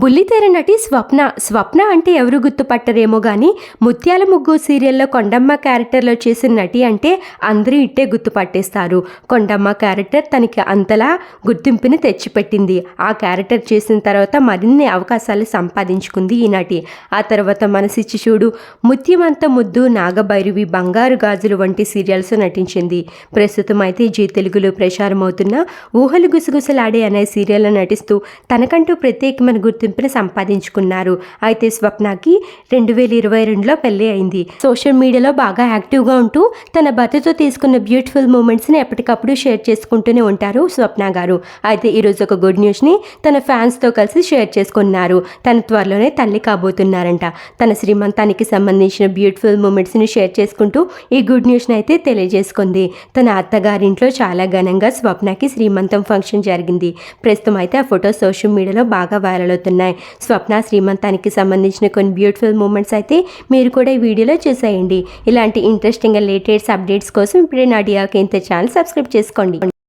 బుల్లితెర నటి స్వప్న. స్వప్న అంటే ఎవరు గుర్తుపట్టరేమో కానీ ముత్యాల ముగ్గు సీరియల్లో కొండమ్మ క్యారెక్టర్లో చేసిన నటి అంటే అందరూ ఇట్టే గుర్తుపట్టేస్తారు. కొండమ్మ క్యారెక్టర్ తనకి అంతలా గుర్తింపుని తెచ్చిపెట్టింది. ఆ క్యారెక్టర్ చేసిన తర్వాత మరిన్ని అవకాశాలు సంపాదించుకుంది ఈ నటి. ఆ తర్వాత మనసిచ్చి చూడు ముత్యమంత ముద్దు నాగభైరవి బంగారు గాజులు వంటి సీరియల్స్ నటించింది. ప్రస్తుతం అయితే జీ తెలుగులో ప్రసారమవుతున్న ఊహలు గుసగుసలాడే అనే సీరియల్లో నటిస్తూ తనకంటూ ప్రత్యేకమైన గుర్తు గుర్తింపుని సంపాదించుకున్నారు. అయితే స్వప్నకి రెండు వేల ఇరవై రెండులో పెళ్ళి అయింది. సోషల్ మీడియాలో బాగా యాక్టివ్గా ఉంటూ తన భర్తతో తీసుకున్న బ్యూటిఫుల్ మూమెంట్స్ని ఎప్పటికప్పుడు షేర్ చేసుకుంటూనే ఉంటారు స్వప్న గారు. అయితే ఈరోజు ఒక గుడ్ న్యూస్ని తన ఫ్యాన్స్తో కలిసి షేర్ చేసుకున్నారు. తన త్వరలోనే తల్లి కాబోతున్నారంట. తన శ్రీమంతానికి సంబంధించిన బ్యూటిఫుల్ మూమెంట్స్ని షేర్ చేసుకుంటూ ఈ గుడ్ న్యూస్ని అయితే తెలియజేసుకుంది. తన అత్తగారింట్లో చాలా ఘనంగా స్వప్నకి శ్రీమంతం ఫంక్షన్ జరిగింది. ప్రస్తుతం అయితే ఆ ఫోటో సోషల్ మీడియాలో బాగా వైరల్ అవుతున్నాయి స్వప్న శ్రీమంతానికి సంబంధించిన కొన్ని బ్యూటిఫుల్ మూమెంట్స్ అయితే మీరు కూడా ఈ వీడియోలో చూసేయండి. ఇలాంటి ఇంట్రెస్టింగ్ లేటెస్ట్ అప్డేట్స్ కోసం ఇప్పుడే నా డియాకి ఇంత ఛానల్ సబ్స్క్రైబ్ చేసుకోండి.